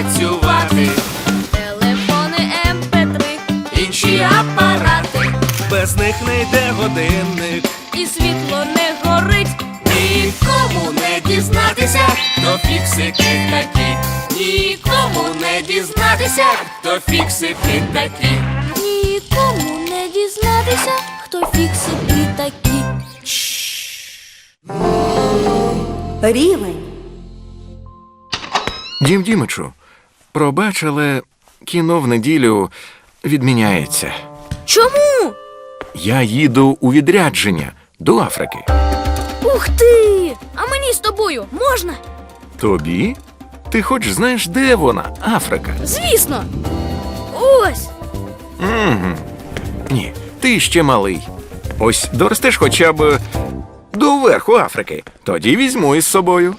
працювати. Телефони ем МП3, інші апарати. Без них не йде годинник. І світло не горить. Нікому не дізнатися, то фіксики такі. Нікому не дізнатися, то фіксики такі. Нікому не дізнатися, хто фіксики такі. Рівень. Дім Дімичу, пробач, але кіно в неділю відміняється. Чому? Я їду у відрядження до Африки. Ух ти! А мені з тобою можна? Тобі? Ти хоч знаєш, де вона, Африка? Звісно. Ось. Угу. Ні, ти ще малий. Ось доростеш хоча б до верху Африки. Тоді візьму із собою.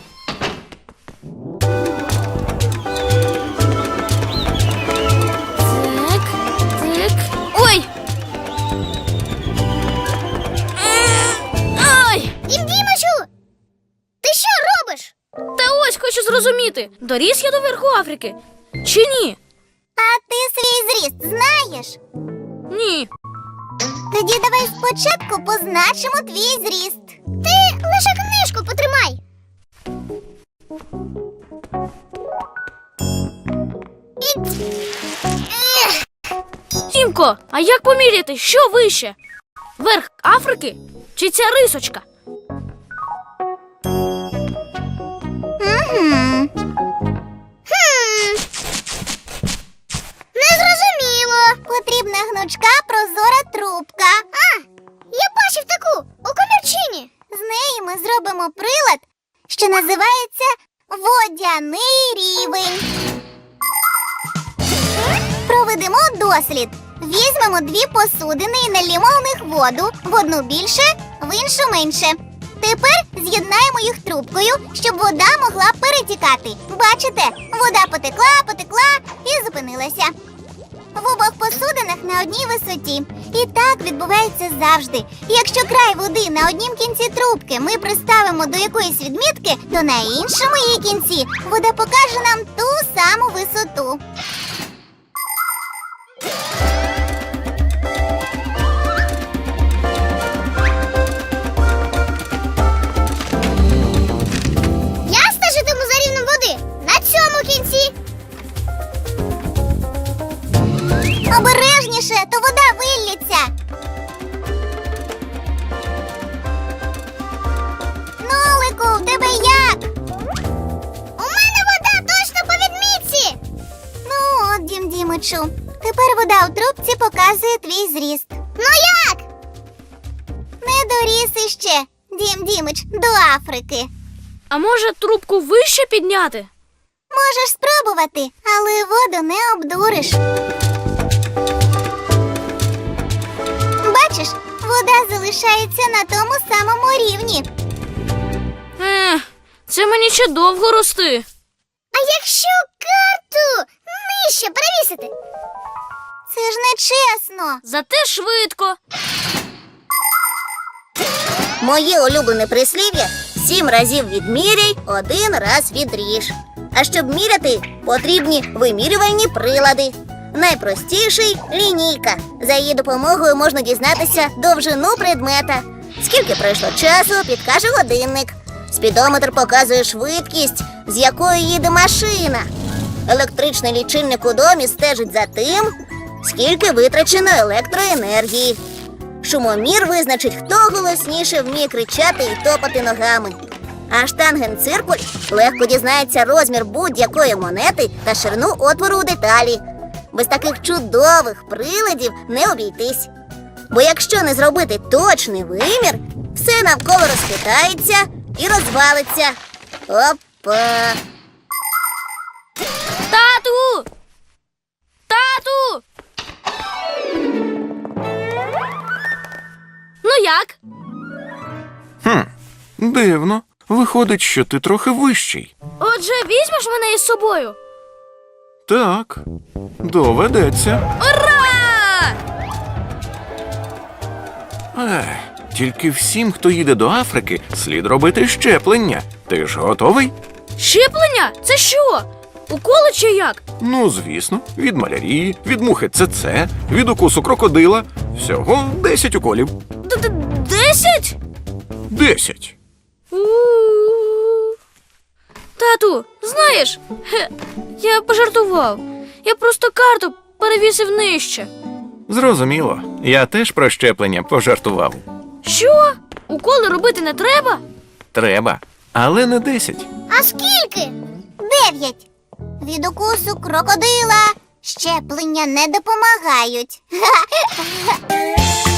Зрозуміти, доріс я до верху Африки чи ні? А ти свій зріст знаєш? Ні. Тоді давай спочатку позначимо твій зріст. Ти лише книжку потримай. Тімко, а як поміряти, що вище? Верх Африки чи ця рисочка? Неї ми зробимо прилад, що називається водяний рівень. Проведемо дослід. Візьмемо дві посудини і налімо в них воду в одну більше, в іншу менше. Тепер з'єднаємо їх трубкою, щоб вода могла перетікати. Бачите, вода потекла, потекла і зупинилася. В обох посудинах на одній висоті. І так відбувається завжди. Якщо край води на однім кінці трубки ми приставимо до якоїсь відмітки, то на іншому її кінці вода покаже нам ту саму висоту. Обережніше, то вода виллється. Нолику, в тебе як? У мене вода точно по відмітці. Ну от, Дім Дімичу, тепер вода у трубці показує твій зріст. Ну як? Не доріс іще, Дім Дімич, до Африки. А може трубку вище підняти? Можеш спробувати, але воду не обдуриш. Бачиш, вода залишається на тому самому рівні. Ех, це мені ще довго рости. А якщо карту нижче перевісити? Це ж не чесно. Зате швидко. Моє улюблене прислів'я сім разів відміряй, один раз відріж. А щоб міряти, потрібні вимірювальні прилади. Найпростіший лінійка. За її допомогою можна дізнатися довжину предмета. Скільки пройшло часу, підкаже годинник. Спідометр показує швидкість, з якою їде машина. Електричний лічильник у домі стежить за тим, скільки витрачено електроенергії. Шумомір визначить, хто голосніше вміє кричати і топати ногами. А штангенциркуль легко дізнається розмір будь-якої монети та ширину отвору у деталі. Без таких чудових приладів не обійтись. Бо якщо не зробити точний вимір, все навколо розхитається і розвалиться. Опа! Тату! Тату! Ну як? Хм, дивно. Виходить, що ти трохи вищий. Отже, візьмеш мене із собою? Так, доведеться. Ура! Ех, тільки всім, хто їде до Африки, слід робити щеплення. Ти ж готовий? Щеплення? Це що? Уколи чи як? Ну, звісно, від малярії, від мухи ЦЦ, від укусу крокодила. Всього 10 уколів. Д- д- Десять? 10. Тату, знаєш, хе, я пожартував. Я просто карту перевісив нижче. Зрозуміло. Я теж про щеплення пожартував. Що? Уколи робити не треба? Треба, але не 10. А скільки? Дев'ять. Від укусу крокодила щеплення не допомагають.